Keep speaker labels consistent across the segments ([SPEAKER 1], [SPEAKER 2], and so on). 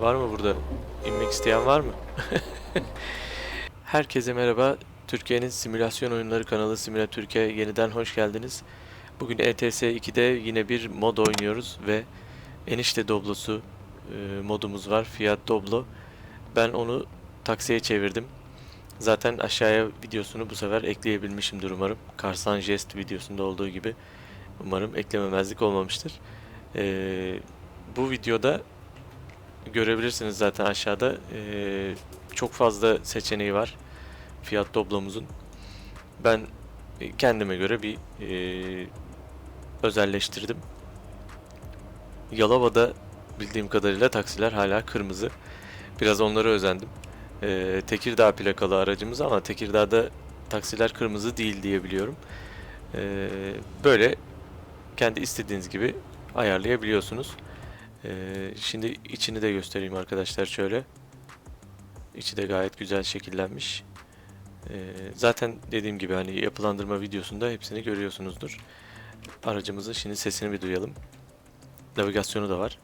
[SPEAKER 1] Var mı burada? İnmek isteyen var mı? Herkese merhaba. Türkiye'nin simülasyon oyunları kanalı Simula Türkiye yeniden hoş geldiniz. Bugün ETS 2'de yine bir mod oynuyoruz ve enişte doblosu e, modumuz var. Fiat Doblo. Ben onu taksiye çevirdim. Zaten aşağıya videosunu bu sefer ekleyebilmişimdir umarım. Karsan Jest videosunda olduğu gibi. Umarım eklememezlik olmamıştır. E, bu videoda görebilirsiniz zaten aşağıda. Ee, çok fazla seçeneği var fiyat Doblo'muzun. Ben kendime göre bir e, özelleştirdim. Yalova'da bildiğim kadarıyla taksiler hala kırmızı. Biraz onlara özendim. Ee, Tekirdağ plakalı aracımız ama Tekirdağ'da taksiler kırmızı değil diye biliyorum. Ee, böyle kendi istediğiniz gibi ayarlayabiliyorsunuz. Ee, şimdi içini de göstereyim arkadaşlar şöyle. İçi de gayet güzel şekillenmiş. Ee, zaten dediğim gibi hani yapılandırma videosunda hepsini görüyorsunuzdur. Aracımızın şimdi sesini bir duyalım. Navigasyonu da var.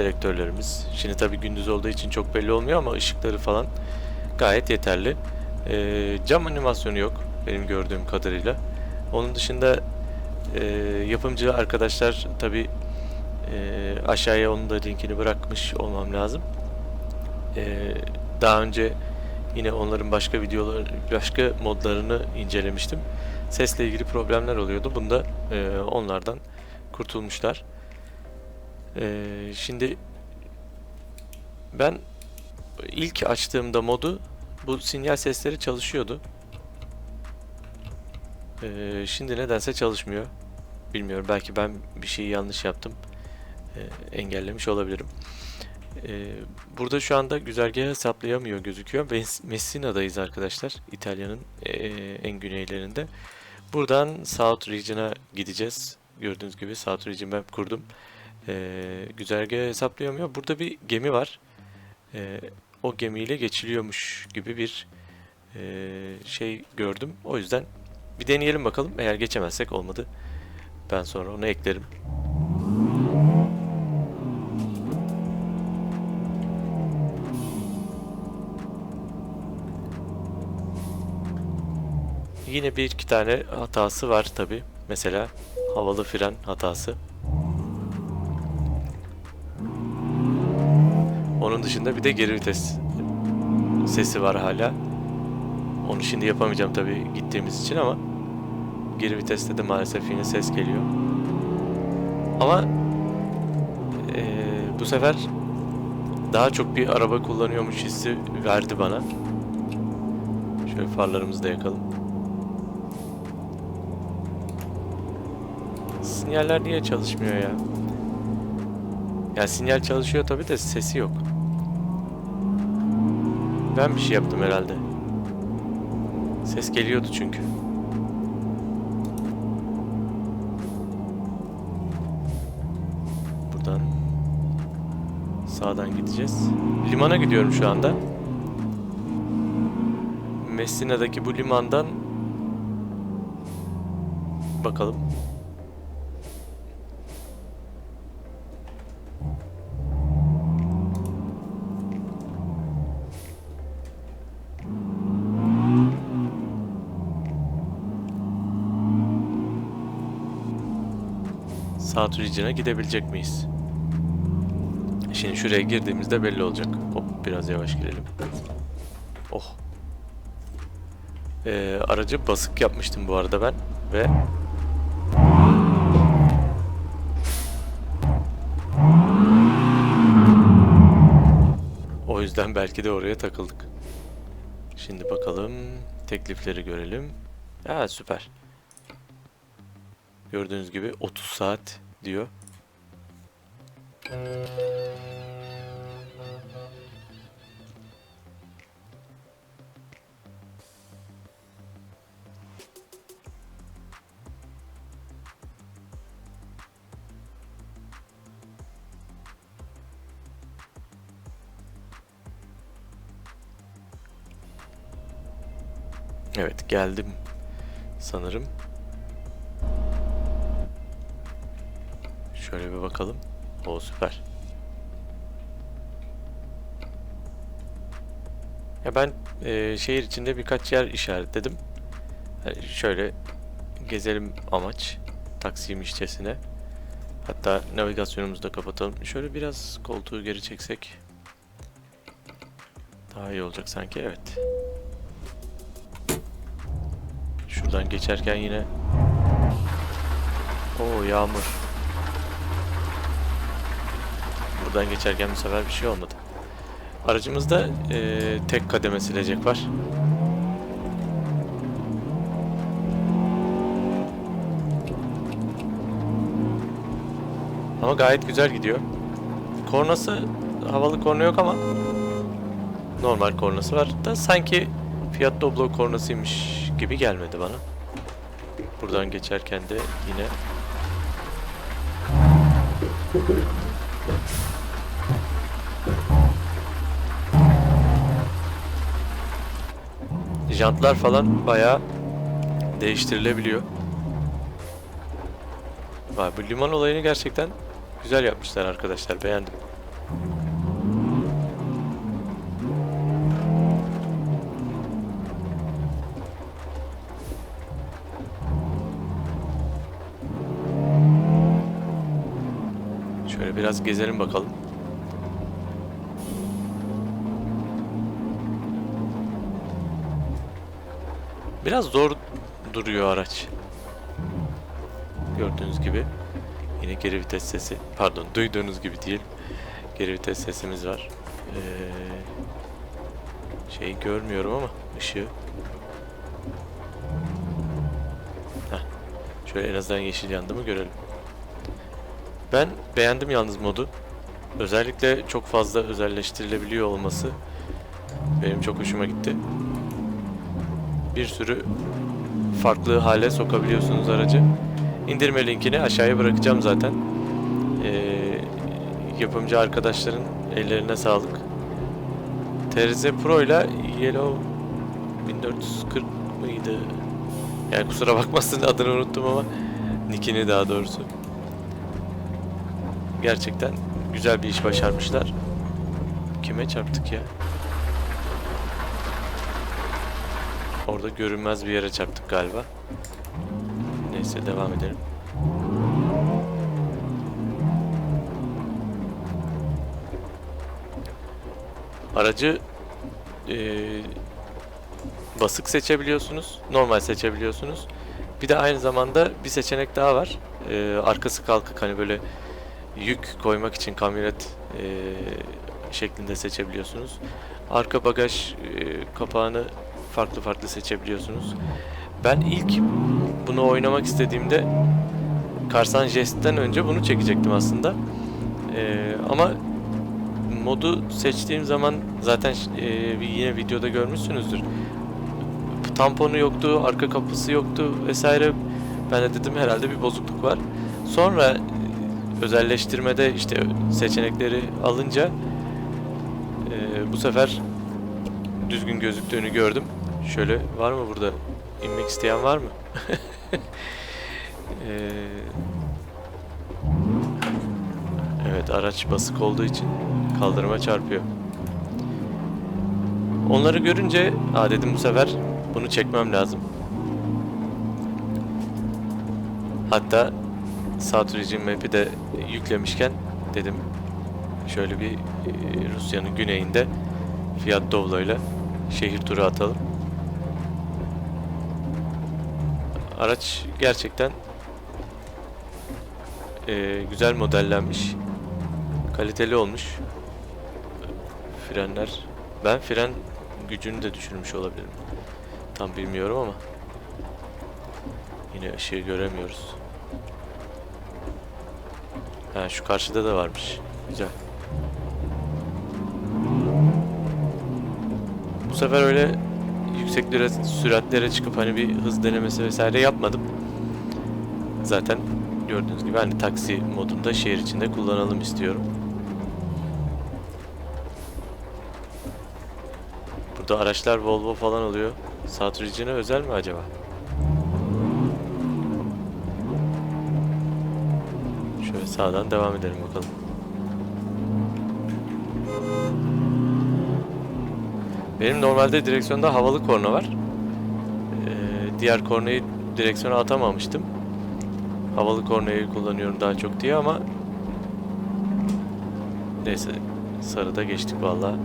[SPEAKER 1] Selektörlerimiz. Şimdi tabi gündüz olduğu için çok belli olmuyor ama ışıkları falan gayet yeterli. Ee, cam animasyonu yok benim gördüğüm kadarıyla. Onun dışında e, yapımcı arkadaşlar tabi e, aşağıya onun da linkini bırakmış olmam lazım. E, daha önce yine onların başka videoları, başka modlarını incelemiştim. Sesle ilgili problemler oluyordu. Bunda e, onlardan kurtulmuşlar. Ee, şimdi ben ilk açtığımda modu bu sinyal sesleri çalışıyordu. Ee, şimdi nedense çalışmıyor. Bilmiyorum belki ben bir şeyi yanlış yaptım. Ee, engellemiş olabilirim. Ee, burada şu anda güzergahı hesaplayamıyor gözüküyor. Mes- Messina'dayız arkadaşlar. İtalya'nın ee, en güneylerinde. Buradan South Region'a gideceğiz. Gördüğünüz gibi South Region Map kurdum. Ee, güzergahı hesaplayamıyor. Burada bir gemi var. Ee, o gemiyle geçiliyormuş gibi bir e, şey gördüm. O yüzden bir deneyelim bakalım. Eğer geçemezsek olmadı. Ben sonra onu eklerim. Yine bir iki tane hatası var tabi. Mesela havalı fren hatası. Onun dışında bir de geri vites sesi var hala. Onu şimdi yapamayacağım tabi gittiğimiz için ama geri viteste de maalesef yine ses geliyor. Ama eee, bu sefer daha çok bir araba kullanıyormuş hissi verdi bana. Şöyle farlarımızı da yakalım. Sinyaller niye çalışmıyor ya? Ya sinyal çalışıyor tabi de sesi yok. Ben bir şey yaptım herhalde. Ses geliyordu çünkü. Buradan sağdan gideceğiz. Limana gidiyorum şu anda. Messina'daki bu limandan bakalım. South Region'a gidebilecek miyiz? Şimdi şuraya girdiğimizde belli olacak. Hop biraz yavaş girelim. Oh. Ee, aracı basık yapmıştım bu arada ben ve o yüzden belki de oraya takıldık. Şimdi bakalım teklifleri görelim. Ha süper. Gördüğünüz gibi 30 saat diyor. Evet geldim sanırım. Şöyle bir bakalım. O süper. Ya ben e, şehir içinde birkaç yer işaretledim. Yani şöyle gezelim amaç. Taksimmişçesine. Hatta navigasyonumuzu da kapatalım. Şöyle biraz koltuğu geri çeksek. Daha iyi olacak sanki. Evet. Şuradan geçerken yine Oo yağmur. Buradan geçerken bu sefer bir şey olmadı. Aracımızda eee, tek kademe silecek var. Ama gayet güzel gidiyor. Kornası havalı korna yok ama normal kornası var da sanki Fiat Doblo kornasıymış gibi gelmedi bana. Buradan geçerken de yine jantlar falan bayağı değiştirilebiliyor. Vay bu liman olayını gerçekten güzel yapmışlar arkadaşlar beğendim. Şöyle biraz gezelim bakalım. Biraz zor duruyor araç. Gördüğünüz gibi yine geri vites sesi, pardon duyduğunuz gibi değil. Geri vites sesimiz var. Ee, şey görmüyorum ama ışığı. Heh. Şöyle en azından yeşil yandı mı görelim. Ben beğendim yalnız modu. Özellikle çok fazla özelleştirilebiliyor olması benim çok hoşuma gitti. Bir sürü farklı hale sokabiliyorsunuz aracı. İndirme linkini aşağıya bırakacağım zaten. Ee, yapımcı arkadaşların ellerine sağlık. TRZ Pro ile Yellow 1440 mıydı? Yani kusura bakmasın adını unuttum ama nickini daha doğrusu. Gerçekten güzel bir iş başarmışlar. Kime çarptık ya? Orada görünmez bir yere çarptık galiba. Neyse devam edelim. Aracı eee, basık seçebiliyorsunuz, normal seçebiliyorsunuz. Bir de aynı zamanda bir seçenek daha var. Eee, arkası kalkık hani böyle yük koymak için kamyonet eee, şeklinde seçebiliyorsunuz. Arka bagaj eee, kapağını farklı farklı seçebiliyorsunuz. Ben ilk bunu oynamak istediğimde Karsan Jest'ten önce bunu çekecektim aslında. Eee, ama modu seçtiğim zaman zaten bir yine videoda görmüşsünüzdür. Tamponu yoktu, arka kapısı yoktu vesaire. Ben de dedim herhalde bir bozukluk var. Sonra e, özelleştirmede işte seçenekleri alınca e, bu sefer düzgün gözüktüğünü gördüm. Şöyle var mı burada? inmek isteyen var mı? E, evet araç basık olduğu için kaldırıma çarpıyor. Onları görünce aa dedim bu sefer bunu çekmem lazım. Hatta Region Map'i de yüklemişken dedim şöyle bir e, Rusya'nın güneyinde Fiat Doblo ile şehir turu atalım. Araç gerçekten e, güzel modellenmiş. Kaliteli olmuş. Frenler. Ben fren gücünü de düşürmüş olabilirim. Tam bilmiyorum ama. Yine ışığı göremiyoruz. Ha şu karşıda da varmış. Güzel. Bu sefer öyle yükseklere, süratlere çıkıp hani bir hız denemesi vesaire yapmadım. Zaten gördüğünüz gibi hani taksi modunda şehir içinde kullanalım istiyorum. Burada araçlar Volvo falan oluyor. Region'a özel mi acaba? Şöyle sağdan devam edelim bakalım. Benim normalde direksiyonda havalı korna var. Ee, diğer kornayı direksiyona atamamıştım. Havalı kornayı kullanıyorum daha çok diye ama neyse sarıda geçtik vallahi.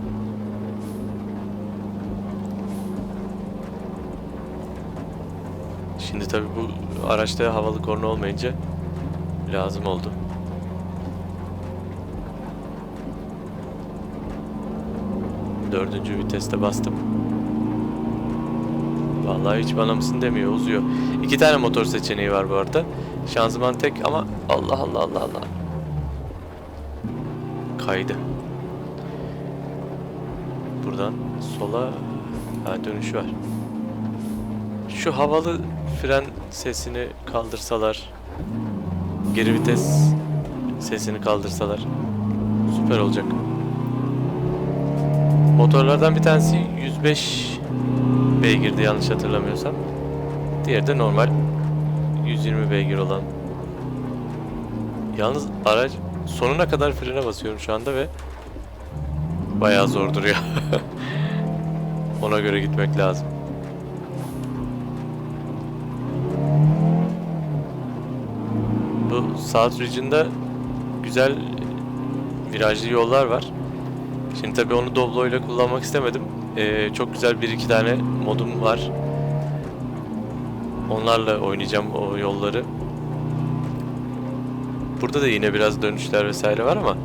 [SPEAKER 1] Şimdi tabi bu araçta havalı korna olmayınca lazım oldu. Dördüncü viteste bastım. Vallahi hiç bana mısın demiyor, uzuyor. İki tane motor seçeneği var bu arada. Şanzıman tek ama Allah Allah Allah Allah. Kaydı. Buradan sola ha, dönüş var. Şu havalı fren sesini kaldırsalar, geri vites sesini kaldırsalar süper olacak. Motorlardan bir tanesi 105 beygirdi yanlış hatırlamıyorsam. Diğeri de normal 120 beygir olan. Yalnız araç sonuna kadar frene basıyorum şu anda ve bayağı zor duruyor. Ona göre gitmek lazım. Bu South Region'da güzel virajlı yollar var. Şimdi tabii onu Doblo ile kullanmak istemedim. Ee, çok güzel bir iki tane modum var. Onlarla oynayacağım o yolları. Burada da yine biraz dönüşler vesaire var ama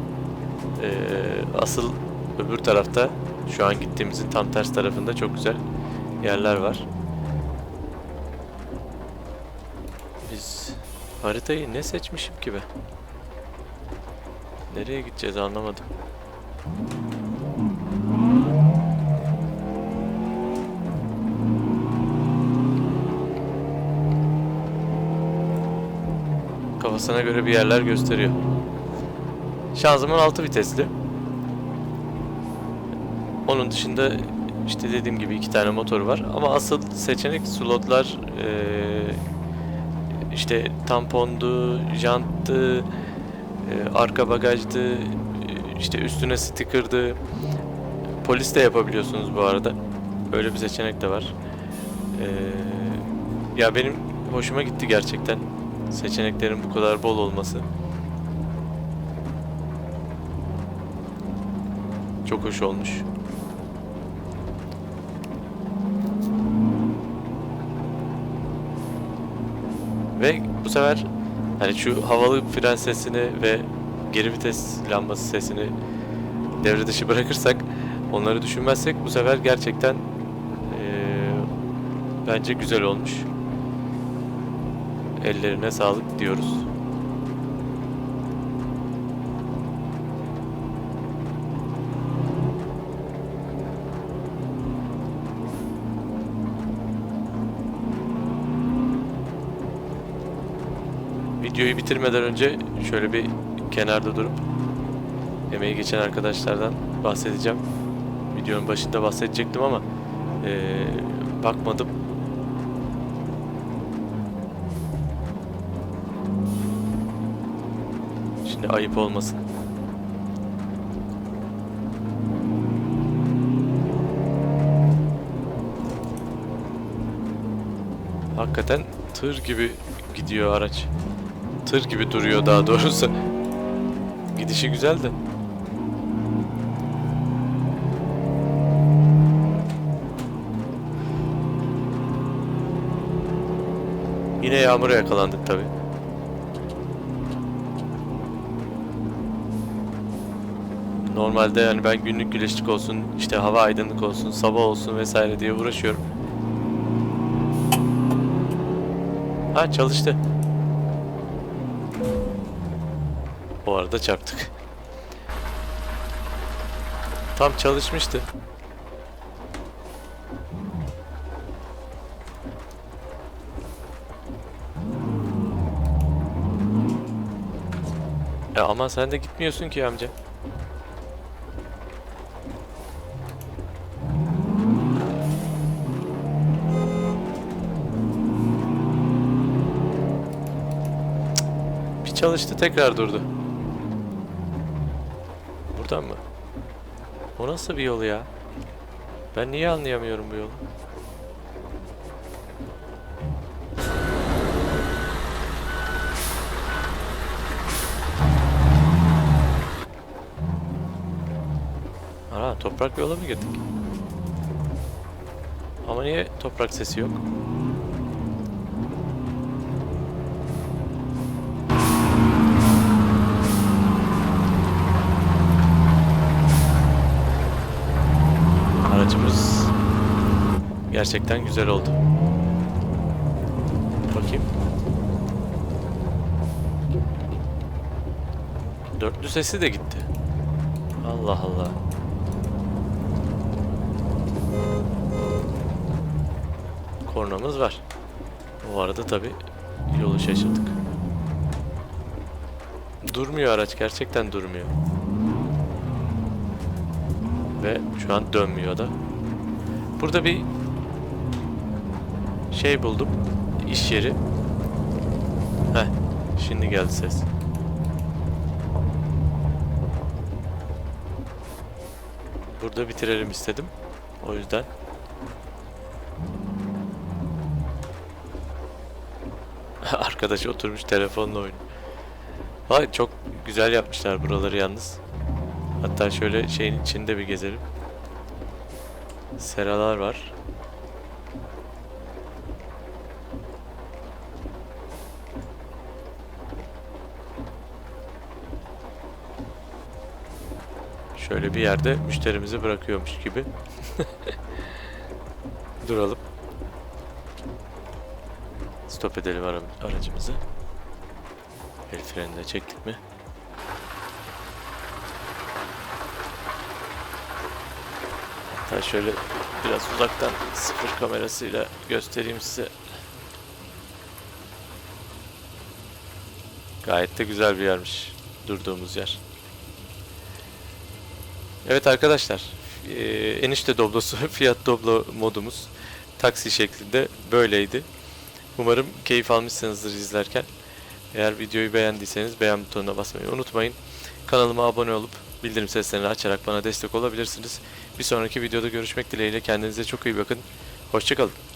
[SPEAKER 1] ee, asıl öbür tarafta şu an gittiğimizin tam ters tarafında çok güzel yerler var. Biz haritayı ne seçmişim ki ben? Nereye gideceğiz anlamadım. Kafasına göre bir yerler gösteriyor. Şanzıman 6 vitesli. Onun dışında işte dediğim gibi iki tane motor var. Ama asıl seçenek slotlar işte tampondu, janttı, arka bagajdı, işte üstüne sticker'dı. Polis de yapabiliyorsunuz bu arada. Öyle bir seçenek de var. Eee, ya benim hoşuma gitti gerçekten. Seçeneklerin bu kadar bol olması. Çok hoş olmuş. Ve bu sefer hani şu havalı fren sesini ve geri vites lambası sesini devre dışı bırakırsak onları düşünmezsek bu sefer gerçekten eee, bence güzel olmuş. Ellerine sağlık diyoruz. Videoyu bitirmeden önce şöyle bir kenarda durup emeği geçen arkadaşlardan bahsedeceğim. Videonun başında bahsedecektim ama eee, bakmadım. Şimdi ayıp olmasın. Hakikaten tır gibi gidiyor araç. Tır gibi duruyor daha doğrusu. Gidişi güzel de. Yine yağmura yakalandık tabi. Normalde yani ben günlük güneşlik olsun, işte hava aydınlık olsun, sabah olsun vesaire diye uğraşıyorum. Ha çalıştı. O arada çarptık. Tam çalışmıştı. Ama sen de gitmiyorsun ki amca. Bir çalıştı tekrar durdu. Buradan mı? O nasıl bir yol ya? Ben niye anlayamıyorum bu yolu? Toprak yola mı girdik? Ama niye toprak sesi yok? Aracımız gerçekten güzel oldu. Bakayım. Dörtlü sesi de gitti. Allah Allah. Kornamız var. O arada tabi yolu şaşırdık. Durmuyor araç gerçekten durmuyor. Ve şu an dönmüyor da. Burada bir şey buldum. İş yeri. Heh, şimdi geldi ses. Burada bitirelim istedim. O yüzden. Arkadaş oturmuş telefonla oynuyor. Vay çok güzel yapmışlar buraları yalnız. Hatta şöyle şeyin içinde bir gezelim. Seralar var. Şöyle bir yerde müşterimizi bırakıyormuş gibi. Duralım. Stop edelim ara aracımızı. El frenini de çektik mi? Hatta şöyle biraz uzaktan sıfır kamerasıyla göstereyim size. Gayet de güzel bir yermiş durduğumuz yer. Evet arkadaşlar, enişte doblosu, fiyat doblo modumuz taksi şeklinde böyleydi. Umarım keyif almışsınızdır izlerken. Eğer videoyu beğendiyseniz beğen butonuna basmayı unutmayın. Kanalıma abone olup bildirim seslerini açarak bana destek olabilirsiniz. Bir sonraki videoda görüşmek dileğiyle kendinize çok iyi bakın. Hoşçakalın.